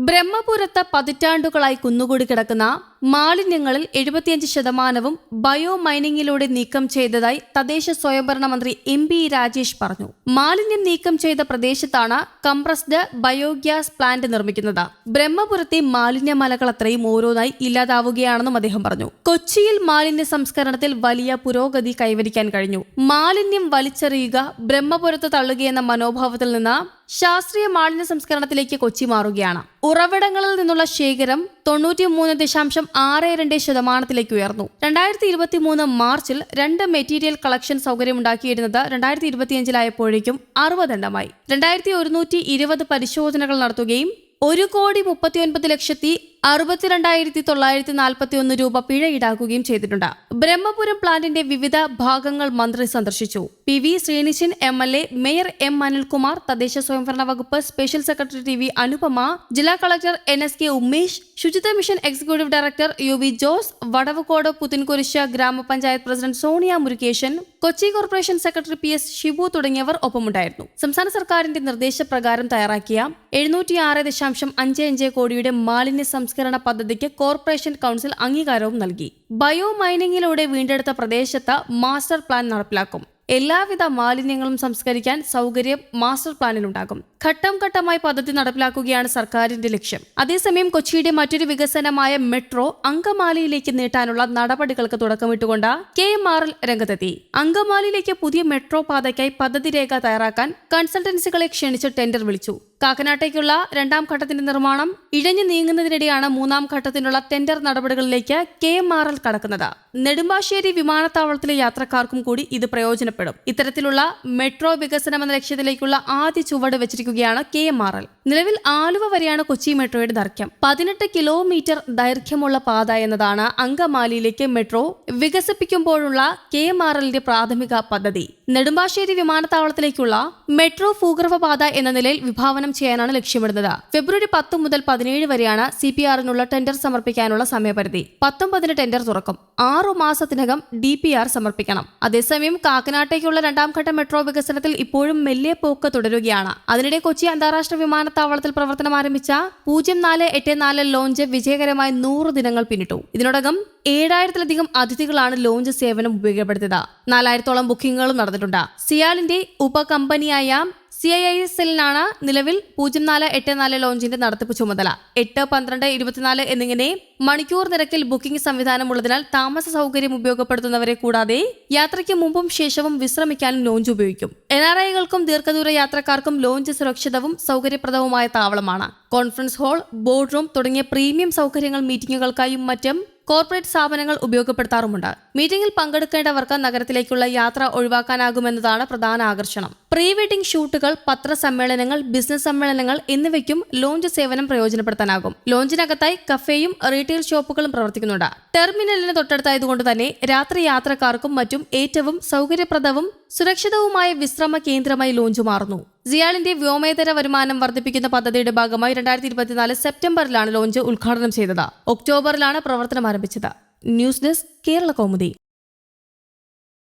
ബ്രഹ്മപുരത്ത് പതിറ്റാണ്ടുകളായി കുന്നുകൂടി കിടക്കുന്ന മാലിന്യങ്ങളിൽ എഴുപത്തിയഞ്ച് ശതമാനവും ബയോ മൈനിങ്ങിലൂടെ നീക്കം ചെയ്തതായി തദ്ദേശ സ്വയംഭരണ മന്ത്രി എം പി രാജേഷ് പറഞ്ഞു. മാലിന്യം നീക്കം ചെയ്ത പ്രദേശത്താണ് കംപ്രസ്ഡ് ബയോഗ്യാസ് പ്ലാന്റ് നിർമ്മിക്കുന്നത്. ബ്രഹ്മപുരത്തെ മാലിന്യ മലകൾ അത്രയും ഓരോന്നായി ഇല്ലാതാവുകയാണെന്നും അദ്ദേഹം പറഞ്ഞു. കൊച്ചിയിൽ മാലിന്യ സംസ്കരണത്തിൽ വലിയ പുരോഗതി കൈവരിക്കാൻ കഴിഞ്ഞു. മാലിന്യം വലിച്ചെറിയുക ബ്രഹ്മപുരത്ത് തള്ളുകയെന്ന മനോഭാവത്തിൽ നിന്ന് ശാസ്ത്രീയ മാലിന്യ സംസ്കരണത്തിലേക്ക് കൊച്ചി മാറുകയാണ്. ഉറവിടങ്ങളിൽ നിന്നുള്ള ശേഖരം തൊണ്ണൂറ്റിമൂന്ന് ദശാംശം ആറ് രണ്ട് ശതമാനത്തിലേക്ക് ഉയർന്നു. രണ്ടായിരത്തി ഇരുപത്തി മൂന്ന് മാർച്ചിൽ രണ്ട് മെറ്റീരിയൽ കളക്ഷൻ സൗകര്യം ഉണ്ടാക്കിയിരുന്നത് രണ്ടായിരത്തി ഇരുപത്തിയഞ്ചിലായപ്പോഴേക്കും അറുപതെണ്ണമായി. രണ്ടായിരത്തി ഒരുന്നൂറ്റി ഇരുപത് പരിശോധനകൾ നടത്തുകയും ഒരു കോടി മുപ്പത്തിയൊൻപത് ലക്ഷത്തി അറുപത്തിരണ്ടായിരത്തി തൊള്ളായിരത്തി നാൽപ്പത്തി ഒന്ന് രൂപ പിഴ ഈടാക്കുകയും ചെയ്തിട്ടുണ്ട്. ബ്രഹ്മപുരം പ്ലാന്റിന്റെ വിവിധ ഭാഗങ്ങൾ മന്ത്രി സന്ദർശിച്ചു. P V Sreenishan M L A mayor M Anilkumar തദ്ദേശ സ്വയംഭരണ വകുപ്പ് special secretary T V Anupama ജില്ലാ collector N S K Umesh Suchitwa mission executive director U V Jose Vadavucode Puthencruz ഗ്രാമപഞ്ചായത്ത് president Sonia Murukesan Kochi corporation secretary P S Shibu തുടങ്ങിയവർ ഒപ്പമുണ്ടായിരുന്നു. സംസ്ഥാന സർക്കാരിന്റെ നിർദ്ദേശപ്രകാരം തയ്യാറാക്കിയ എഴുന്നൂറ്റിയാറ് ദശാംശം അഞ്ച് അഞ്ച് കോടിയുടെ മാലിന്യ സംസ്കരണ പദ്ധതിക്ക് കോർപ്പറേഷൻ കൗൺസിൽ അംഗീകാരവും നൽകി. ബയോ മൈനിങ്ങിലൂടെ വീണ്ടെടുത്ത പ്രദേശത്ത് മാസ്റ്റർ പ്ലാൻ നടപ്പിലാക്കും. എല്ലാവിധ മാലിന്യങ്ങളും സംസ്കരിക്കാൻ സൗകര്യം മാസ്റ്റർ പ്ലാനിലുണ്ടാകും. ഘട്ടം ഘട്ടമായി പദ്ധതി നടപ്പിലാക്കുകയാണ് സർക്കാരിന്റെ ലക്ഷ്യം. അതേസമയം കൊച്ചിയുടെ മറ്റൊരു വികസനമായ മെട്രോ അങ്കമാലിയിലേക്ക് നീട്ടാനുള്ള നടപടികൾക്ക് തുടക്കമിട്ടുകൊണ്ട് കെ എം ആർ എൽ രംഗത്തെത്തി. അങ്കമാലിയിലേക്ക് പുതിയ മെട്രോ പാതയ്ക്കായി പദ്ധതി രേഖ തയ്യാറാക്കാൻ കൺസൾട്ടൻസികളെ ക്ഷണിച്ച് ടെൻഡർ വിളിച്ചു. കാക്കനാട്ടേക്കുള്ള രണ്ടാം ഘട്ടത്തിന്റെ നിർമ്മാണം ഇഴഞ്ഞു നീങ്ങുന്നതിനിടെയാണ് മൂന്നാം ഘട്ടത്തിനുള്ള ടെൻഡർ നടപടികളിലേക്ക് കെ എം ആർ എൽ കടക്കുന്നത്. നെടുമ്പാശ്ശേരി വിമാനത്താവളത്തിലെ യാത്രക്കാർക്കും കൂടി ഇത് പ്രയോജനപ്പെടും ഇത്തരത്തിലുള്ള മെട്രോ വികസനം എന്ന ലക്ഷ്യത്തിലേക്കുള്ള ആദ്യ ചുവട് വെച്ചിരിക്കുകയാണ് കെ എം ആർ എൽ. നിലവിൽ ആലുവ വരെയാണ് കൊച്ചി മെട്രോയുടെ ദൈർഘ്യം. പതിനെട്ട് കിലോമീറ്റർ ദൈർഘ്യമുള്ള പാത എന്നതാണ് അങ്കമാലിയിലേക്ക് മെട്രോ വികസിപ്പിക്കുമ്പോഴുള്ള കെ എം ആർ എല്ലിന്റെ പ്രാഥമിക പദ്ധതി. നെടുമ്പാശ്ശേരി വിമാനത്താവളത്തിലേക്കുള്ള മെട്രോ ഭൂഗർഭ പാത എന്ന നിലയിൽ വിഭാവനം ചെയ്യാനാണ് ലക്ഷ്യമിടുന്നത്. ഫെബ്രുവരി പത്ത് മുതൽ പതിനേഴ് വരെയാണ് സി പി ആറിനുള്ള ടെൻഡർ സമർപ്പിക്കാനുള്ള സമയപരിധി. പത്തൊമ്പതിന് ടെൻഡർ തുറക്കും. ആറു മാസത്തിനകം ഡി പി ആർ സമർപ്പിക്കണം. അതേസമയം കാക്കനാട്ടേക്കുള്ള രണ്ടാം ഘട്ട മെട്രോ വികസനത്തിൽ ഇപ്പോഴും മെല്ലെ പോക്ക് തുടരുകയാണ്. അതിനിടെ കൊച്ചി അന്താരാഷ്ട്ര വിമാനത്താവളത്തിൽ പ്രവർത്തനം ആരംഭിച്ച പൂജ്യം നാല് എട്ട് നാല് ലോഞ്ച് വിജയകരമായി നൂറ് ദിനങ്ങൾ പിന്നിട്ടു. ഇതിനോടകം ഏഴായിരത്തിലധികം അതിഥികളാണ് ലോഞ്ച് സേവനം ഉപയോഗപ്പെടുത്തിയത്. നാലായിരത്തോളം ബുക്കിംഗുകളും നടന്നിട്ടുണ്ട്. സിയാലിന്റെ ഉപകമ്പനിയായ സി ഐ ഐ എസ് എല്ലിനാണ് നിലവിൽ പൂജ്യം നാല് എട്ട് നാല് ലോഞ്ചിന്റെ നടത്തിപ്പ് ചുമതല. എട്ട് പന്ത്രണ്ട് ഇരുപത്തിനാല് എന്നിങ്ങനെ മണിക്കൂർ നിരക്കിൽ ബുക്കിംഗ് സംവിധാനമുള്ളതിനാൽ താമസ സൗകര്യം ഉപയോഗപ്പെടുത്തുന്നവരെ കൂടാതെ യാത്രയ്ക്ക് മുമ്പും ശേഷവും വിശ്രമിക്കാനും ലോഞ്ച് ഉപയോഗിക്കും. എൻ ആർ ഐകൾക്കും ദീർഘദൂര യാത്രക്കാർക്കും ലോഞ്ച് സുരക്ഷിതവും സൗകര്യപ്രദവുമായ താവളമാണ്. കോൺഫറൻസ് ഹാൾ ബോർഡ് റൂം തുടങ്ങിയ പ്രീമിയം സൗകര്യങ്ങൾ മീറ്റിംഗുകൾക്കായും മറ്റും കോർപ്പറേറ്റ് സ്ഥാപനങ്ങൾ ഉപയോഗപ്പെടുത്താറുമുണ്ട്. മീറ്റിംഗിൽ പങ്കെടുക്കേണ്ടവർക്ക് നഗരത്തിലേക്കുള്ള യാത്ര ഒഴിവാക്കാനാകുമെന്നതാണ് പ്രധാന ആകർഷണം. പ്രീ വെഡിംഗ് ഷൂട്ടുകൾ പത്രസമ്മേളനങ്ങൾ ബിസിനസ് സമ്മേളനങ്ങൾ എന്നിവയ്ക്കും ലോഞ്ച് സേവനം പ്രയോജനപ്പെടുത്താനാകും. ലോഞ്ചിനകത്തായി കഫേയും റീറ്റെയിൽ ഷോപ്പുകളും പ്രവർത്തിക്കുന്നുണ്ട്. ടെർമിനലിന് തൊട്ടടുത്തായതുകൊണ്ട് തന്നെ രാത്രി യാത്രക്കാർക്കും മറ്റും ഏറ്റവും സൗകര്യപ്രദവും സുരക്ഷിതവുമായ വിശ്രമ കേന്ദ്രമായി ലോഞ്ച് മാറുന്നു. സിയാലിന്റെ വ്യോമേതര വരുമാനം വർദ്ധിപ്പിക്കുന്ന പദ്ധതിയുടെ ഭാഗമായി രണ്ടായിരത്തി ഇരുപത്തിനാല് സെപ്റ്റംബറിലാണ് ലോഞ്ച് ഉദ്ഘാടനം ചെയ്തത്. ഒക്ടോബറിലാണ് പ്രവർത്തനം ആരംഭിച്ചത്. News desk Kerala Kaumudi.